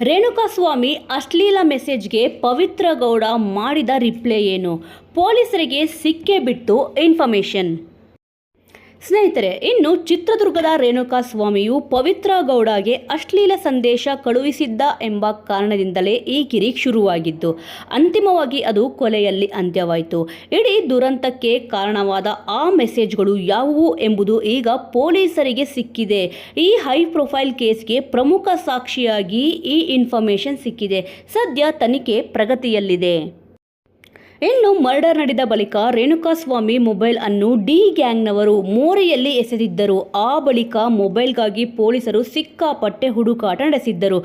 ರೇಣುಕಾಸ್ವಾಮಿ ಅಶ್ಲೀಲ ಮೆಸೇಜ್ಗೆ ಪವಿತ್ರ ಗೌಡ ಮಾಡಿದ ರಿಪ್ಲೈ ಏನು? ಪೊಲೀಸರಿಗೆ ಸಿಕ್ಕೇ ಬಿಟ್ಟು ಇನ್ಫಾರ್ಮೇಷನ್. ಸ್ನೇಹಿತರೆ, ಇನ್ನು ಚಿತ್ರದುರ್ಗದ ರೇಣುಕಾ ಸ್ವಾಮಿಯು ಪವಿತ್ರ ಗೌಡಗೆ ಅಶ್ಲೀಲ ಸಂದೇಶ ಕಳುಹಿಸಿದ್ದ ಎಂಬ ಕಾರಣದಿಂದಲೇ ಈ ಕಿರಿ ಶುರುವಾಗಿದ್ದು, ಅಂತಿಮವಾಗಿ ಅದು ಕೊಲೆಯಲ್ಲಿ ಅಂತ್ಯವಾಯಿತು. ಇಡೀ ದುರಂತಕ್ಕೆ ಕಾರಣವಾದ ಆ ಮೆಸೇಜ್ಗಳು ಯಾವುವು ಎಂಬುದು ಈಗ ಪೊಲೀಸರಿಗೆ ಸಿಕ್ಕಿದೆ. ಈ ಹೈ ಪ್ರೊಫೈಲ್ ಕೇಸ್ಗೆ ಪ್ರಮುಖ ಸಾಕ್ಷಿಯಾಗಿ ಈ ಇನ್ಫಾರ್ಮೇಷನ್ ಸಿಕ್ಕಿದೆ. ಸದ್ಯ ತನಿಖೆ ಪ್ರಗತಿಯಲ್ಲಿದೆ. ಇನ್ನು ಮರ್ಡರ್ ನಡೆದ ಬಳಿಕ ರೇಣುಕಾಸ್ವಾಮಿ ಮೊಬೈಲ್ ಅನ್ನು ಡಿ ಗ್ಯಾಂಗ್ನವರು ಮೋರೆಯಲ್ಲಿ ಎಸೆದಿದ್ದರು. ಆ ಬಳಿಕ ಮೊಬೈಲ್ಗಾಗಿ ಪೊಲೀಸರು ಸಿಕ್ಕಾಪಟ್ಟೆ ಹುಡುಕಾಟ ನಡೆಸಿದ್ದರು.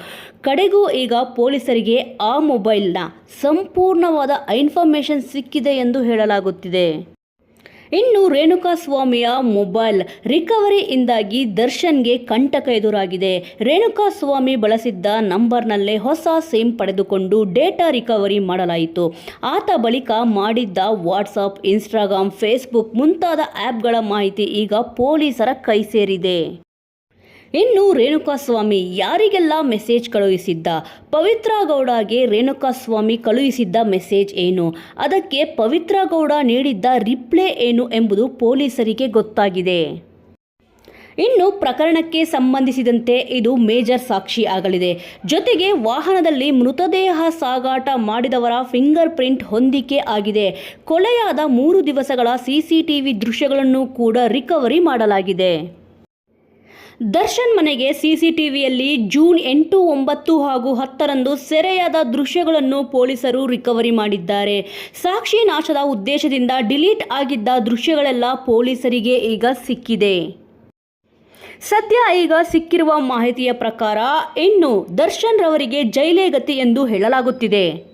ಕಡೆಗೂ ಈಗ ಪೊಲೀಸರಿಗೆ ಆ ಮೊಬೈಲ್ನ ಸಂಪೂರ್ಣವಾದ ಇನ್ಫಾರ್ಮೇಷನ್ ಸಿಕ್ಕಿದೆ ಎಂದು ಹೇಳಲಾಗುತ್ತಿದೆ. ಇನ್ನು ರೇಣುಕಾಸ್ವಾಮಿಯ ಮೊಬೈಲ್ ರಿಕವರಿಯಿಂದಾಗಿ ದರ್ಶನ್ಗೆ ಕಂಟಕ ಎದುರಾಗಿದೆ. ರೇಣುಕಾಸ್ವಾಮಿ ಬಳಸಿದ್ದ ನಂಬರ್ನಲ್ಲೇ ಹೊಸ ಸಿಮ್ ಪಡೆದುಕೊಂಡು ಡೇಟಾ ರಿಕವರಿ ಮಾಡಲಾಯಿತು. ಆತ ಬಳಿಕ ಮಾಡಿದ್ದ ವಾಟ್ಸಪ್, ಇನ್ಸ್ಟಾಗ್ರಾಮ್, ಫೇಸ್ಬುಕ್ ಮುಂತಾದ ಆ್ಯಪ್ಗಳ ಮಾಹಿತಿ ಈಗ ಪೊಲೀಸರ ಕೈ ಸೇರಿದೆ. ಇನ್ನು ರೇಣುಕಾಸ್ವಾಮಿ ಯಾರಿಗೆಲ್ಲ ಮೆಸೇಜ್ ಕಳುಹಿಸಿದ್ದ? ಪವಿತ್ರ ಗೌಡಗೆ ರೇಣುಕಾಸ್ವಾಮಿ ಕಳುಹಿಸಿದ್ದ ಮೆಸೇಜ್ ಏನು? ಅದಕ್ಕೆ ಪವಿತ್ರ ಗೌಡ ನೀಡಿದ್ದ ರಿಪ್ಲೈ ಏನು ಎಂಬುದು ಪೊಲೀಸರಿಗೆ ಗೊತ್ತಾಗಿದೆ. ಇನ್ನು ಪ್ರಕರಣಕ್ಕೆ ಸಂಬಂಧಿಸಿದಂತೆ ಇದು ಮೇಜರ್ ಸಾಕ್ಷಿ ಆಗಲಿದೆ. ಜೊತೆಗೆ ವಾಹನದಲ್ಲಿ ಮೃತದೇಹ ಸಾಗಾಟ ಮಾಡಿದವರ ಫಿಂಗರ್ ಪ್ರಿಂಟ್ ಹೊಂದಿಕೆ ಆಗಿದೆ. ಕೊಲೆಯಾದ ಮೂರು ದಿವಸಗಳ ಸಿಸಿಟಿವಿ ದೃಶ್ಯಗಳನ್ನು ಕೂಡ ರಿಕವರಿ ಮಾಡಲಾಗಿದೆ. ದರ್ಶನ್ ಮನೆಗೆ ಸಿಸಿಟಿವಿಯಲ್ಲಿ ಜೂನ್ ಎಂಟು, ಒಂಬತ್ತು ಹಾಗೂ ಹತ್ತರಂದು ಸೆರೆಯಾದ ದೃಶ್ಯಗಳನ್ನು ಪೊಲೀಸರು ರಿಕವರಿ ಮಾಡಿದ್ದಾರೆ. ಸಾಕ್ಷಿ ನಾಶದ ಉದ್ದೇಶದಿಂದ ಡಿಲೀಟ್ ಆಗಿದ್ದ ದೃಶ್ಯಗಳೆಲ್ಲ ಪೊಲೀಸರಿಗೆ ಈಗ ಸಿಕ್ಕಿದೆ. ಸದ್ಯ ಈಗ ಸಿಕ್ಕಿರುವ ಮಾಹಿತಿಯ ಪ್ರಕಾರ, ಇನ್ನು ದರ್ಶನ್ ರವರಿಗೆ ಜೈಲೇ ಗತಿ ಎಂದು ಹೇಳಲಾಗುತ್ತಿದೆ.